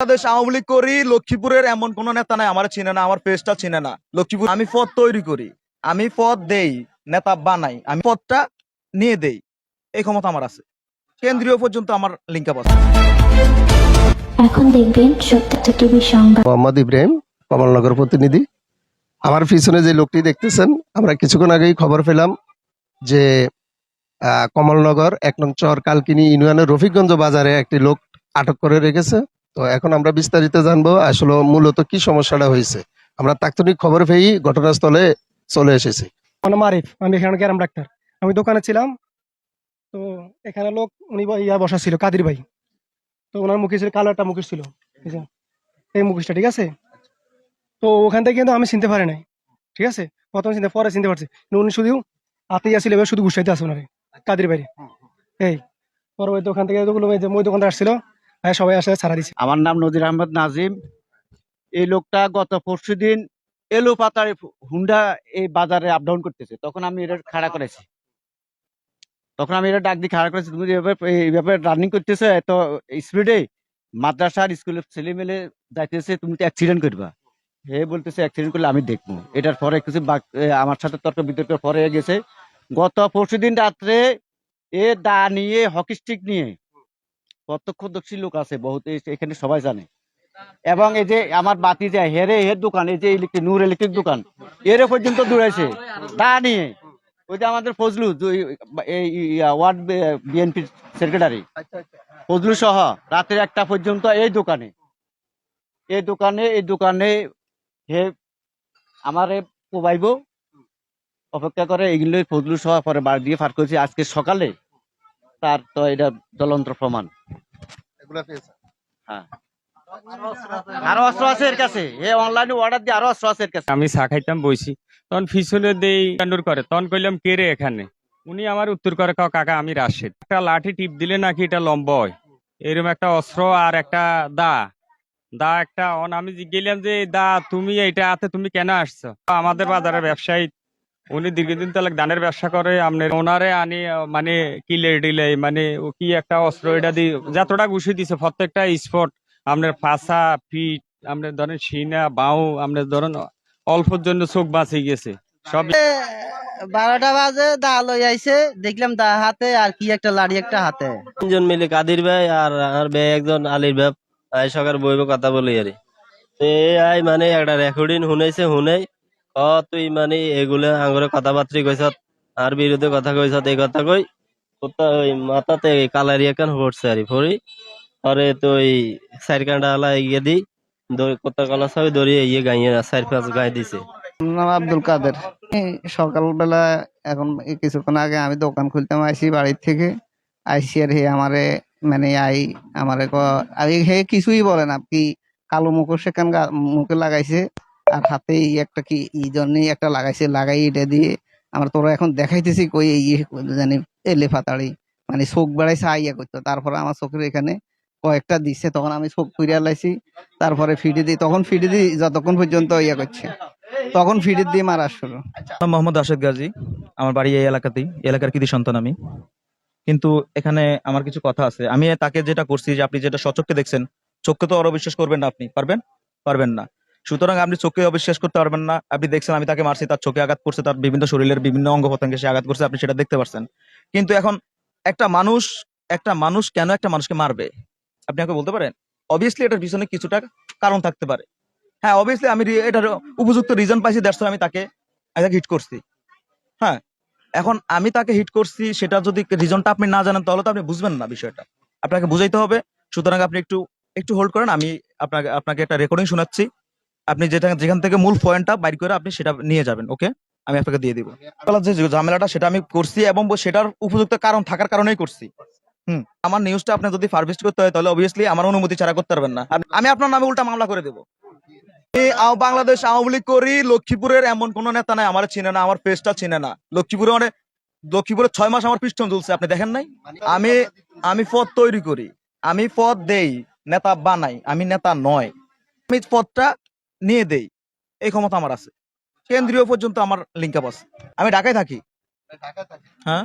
বাংলাদেশ আওয়ামী লীগ করি লক্ষ্মীপুরের এমন কোন নেতা নাই আমার চিনে না আমার পেজটা চিনে না। লক্ষ্মীপুর আমি পদ তৈরি করি আমি পদ দেই নেতা বানাই আমি পদটা নিয়ে দেই এই ক্ষমতা আমার আছে। কেন্দ্রীয় পর্যন্ত আমার লিঙ্ক আপ আছে। এখন দেখবেন সত্য টিভি সংবাদ মোহাম্মদ ইব্রাহিম কমলনগর প্রতিনিধি। আমার পিছনে যে লোকটি দেখতেছেন আমরা কিছুক্ষণ আগেই খবর পেলাম যে আহ, কমলনগর এক নং চর কালকিনি ইউনিয়নের রফিকগঞ্জ বাজারে একটি লোক আটক করে রেখেছে। তো এখন আমরা বিস্তারিত জানব আসলে মূলত কি সমস্যাটা হয়েছে। আমরা তাৎক্ষণিক খবর পেয়েই ঘটনাস্থলে চলে এসেছি। আরিফ, আমি এখানে ডাক্তার। আমি দোকানে ছিলাম, তো এখানে লোক, উনি ইয়া বসা ছিল, কাদির ভাই। তো ওনার মুখে ছিল কালো একটা মুখোশ ছিল, এই মুখোশটা, ঠিক আছে? তো ওখান থেকে কিন্তু আমি চিনতে পারি নাই, ঠিক আছে? প্রথমে চিনতে, পরে চিনতে পারছি। উনি শুধু হাতেই আসছিল এবার শুধু গুছাইতে আসে ওনারে, কাদির ভাই এই পরবর্তী ওখান থেকে এতগুলো এই যে মই আসছিল সবাই আসে ছাড়া দিছে। আমার নাম নজির আহমদ নাজিম। এই লোকটা গত পরশু দিন এলো পাতারে হুন্ডা এই বাজারে আপ ডাউন করতেছে। তখন আমি এটা খাড়া করেছি। তখন আমি এটা ডাক দিয়ে খাড়া করেছি, তুমি এইভাবে রানিং করতেছে, এত স্পিডে মাদ্রাসার স্কুলের ছেলে মেলে যাইতেছে, তুমি তো অ্যাক্সিডেন্ট করবা। হে বলতেছে অ্যাক্সিডেন্ট করলে আমি দেখব। এটার পরে কিছু আমার সাথে তর্ক বিতর্কের পরে গেছে। গত পরশু দিন রাত্রে এ দা নিয়ে, হকি স্টিক নিয়ে প্রত্যক্ষদর্শী লোক আছে, বহুত এখানে সবাই জানে। এবং এই যে আমার বাতি যে হেরে হের দোকান, এই যে ইলেকট্রিক নূর ইলেকট্রিক দোকান, এর পর্যন্ত দৌড়াইছে, তা নিয়ে। ওই যে আমাদের ফজলু ওয়ার্ড বিএনপির সেক্রেটারি ফজলু সহ, রাতের একটা পর্যন্ত এই দোকানে। এই দোকানে এই দোকানে হে আমারে কোবাইব অপেক্ষা করে এগুলো ফজলু সহ পরে বার দিয়ে ফার করেছি। আজকে সকালে তার তো এটা জ্বলন্ত প্রমাণ। হ্যাঁ। আরও অস্ত্র আছে এর কাছে। এ অনলাইনে অর্ডার দিয়ে আরও অস্ত্র আছে এর কাছে। আমি চা খাইতাম বইছি। তখন দেই কান্ডুর করে। তখন কইলাম কে রে এখানে? উনি আমার উত্তর করে কাও কাকা আমি রাশেদ। একটা লাঠি টিপ দিলে নাকি এটা লম্বা হয়। এরকম একটা অস্ত্র আর একটা দা। দা একটা অন আমি গেলাম যে দা তুমি এটা হাতে তুমি কেন আসছো? আমাদের বাজারের ব্যবসায়ী উনি দীর্ঘদিন তাহলে ধানের ব্যবসা করে আপনার ওনারে আনি মানে কিলে টিলে মানে ও কি একটা অস্ত্র এটা দিয়ে যতটা ঘুষি দিছে প্রত্যেকটা স্পট আপনার ফাঁসা পিঠ আপনার ধরেন সিনা বাউ আপনার ধরেন অল্পর জন্য চোখ বাঁচে গেছে। সব বারোটা বাজে দা লই আইছে দেখলাম দা হাতে আর কি একটা লাড়ি একটা হাতে। তিনজন মিলে কাদির ভাই আর আর ভাই একজন আলীর ভাই আই সকার বইবে কথা বলি আরে। তো এই আই মানে একটা রেকর্ডিং শুনাইছে শুনাই ক তুই মানে এগুলো আঙ্গুরে কথাবার্তা কইছ আর বিরুদ্ধে কথা কইছ এই কথা কই ওই মাথাতে কালারি একান পড়ছে আর পড়ি পরে তো ওই চার কান্ডা আলা ইয়ে দি কোথা কলা সব দড়িয়ে ইয়ে গাইয়ে চার পাঁচ গাই দিছে। নাম আব্দুল কাদের। সকালবেলা এখন কিছুক্ষণ আগে আমি দোকান খুলতাম আইসি বাড়ির থেকে। আইসি আর হে আমারে মানে আই আমারে আই হে কিছুই বলে না, কি কালো মুখো সেখান মুখে লাগাইছে। আর হাতে এই একটা কি ই জন্যই একটা লাগাইছে, লাগাই এটা দিয়ে আমরা তোরা এখন দেখাইতেছি কই এই ইয়ে জানি এলে ফাতাড়ি। মানে চোখ বেড়াইছে আইয়া করতো। তারপরে আমার চোখের এখানে কয়েকটা দিচ্ছে তখন আমি চোখ ফিরিয়ে লাইছি। তারপরে ফিডে দিই তখন ফিডে দিই যতক্ষণ পর্যন্ত ইয়ে করছে। তখন ফিডে দিয়ে মারা শুরু। মোহাম্মদ রাশেদ গাজী। আমার বাড়ি এই এলাকাতেই, এই এলাকার কৃতি সন্তান আমি। কিন্তু এখানে আমার কিছু কথা আছে। আমি তাকে যেটা করছি যে আপনি যেটা সচক্ষে দেখছেন, চোখকে তো আরও বিশ্বাস করবেন না আপনি। পারবেন? পারবেন না। সুতরাং আপনি চোখে অবিশ্বাস করতে পারবেন না। আপনি দেখছেন আমি তাকে মারছি, তার চোখে আঘাত করছে তার বিভিন্ন শরীরের বিভিন্ন অঙ্গ প্রত্যঙ্গে সে আঘাত করছে, আপনি সেটা দেখতে পাচ্ছেন কিন্তু এখন একটা মানুষ একটা মানুষ কেন একটা মানুষকে মারবে? আপনি আমাকে বলতে পারেন? অবভিয়াসলি এটার পিছনে কিছুটা কারণ থাকতে পারে। হ্যাঁ অবভিয়াসলি আমি এটার উপযুক্ত রিজন পাইছি দ্যাটস আমি তাকে আমি তাকে হিট করছি। হ্যাঁ এখন আমি তাকে হিট করছি, সেটা যদি রিজনটা আপনি না জানেন, তাহলে তো আপনি বুঝবেন না বিষয়টা। আপনাকে বুঝাইতে হবে। সুতরাং আপনি একটু একটু হোল্ড করেন, আমি আপনাকে আপনাকে একটা রেকর্ডিং শোনাচ্ছি। আপনি যেটা, যেখান থেকে মূল পয়েন্টটা বাইর করে আপনি সেটা নিয়ে যাবেন ওকে আমি আপনাকে দিয়ে দিব। যে ঝামেলাটা, সেটা আমি করছি এবং সেটার উপযুক্ত কারণ, থাকার কারণেই করছি। হুম, আমার নিউজটা আপনি যদি ফারভিস্ট করতে হয়, তাহলে অবভিয়াসলি আমার অনুমতি ছাড়া করতে পারবেন না। আমি আপনার নামে উল্টা মামলা করে দেবো। বাংলাদেশ আওয়ামী লীগ করি, লক্ষ্মীপুরের এমন কোন নেতা নাই, আমার চিনে না, আমার পেজটা চিনে না। লক্ষ্মীপুরে মানে লক্ষ্মীপুরে ছয় মাস আমার পিস্টন চলছে আপনি দেখেন নাই? আমি আমি পদ তৈরি করি, আমি পদ দেই, নেতা বানাই, আমি নেতা নয়। আমি পদটা নিয়ে দেই। এই ক্ষমতা আমার আছে। কেন্দ্রীয় পর্যন্ত আমার লিঙ্ক আপ আছে। আমি ঢাকায় থাকি। হ্যাঁ?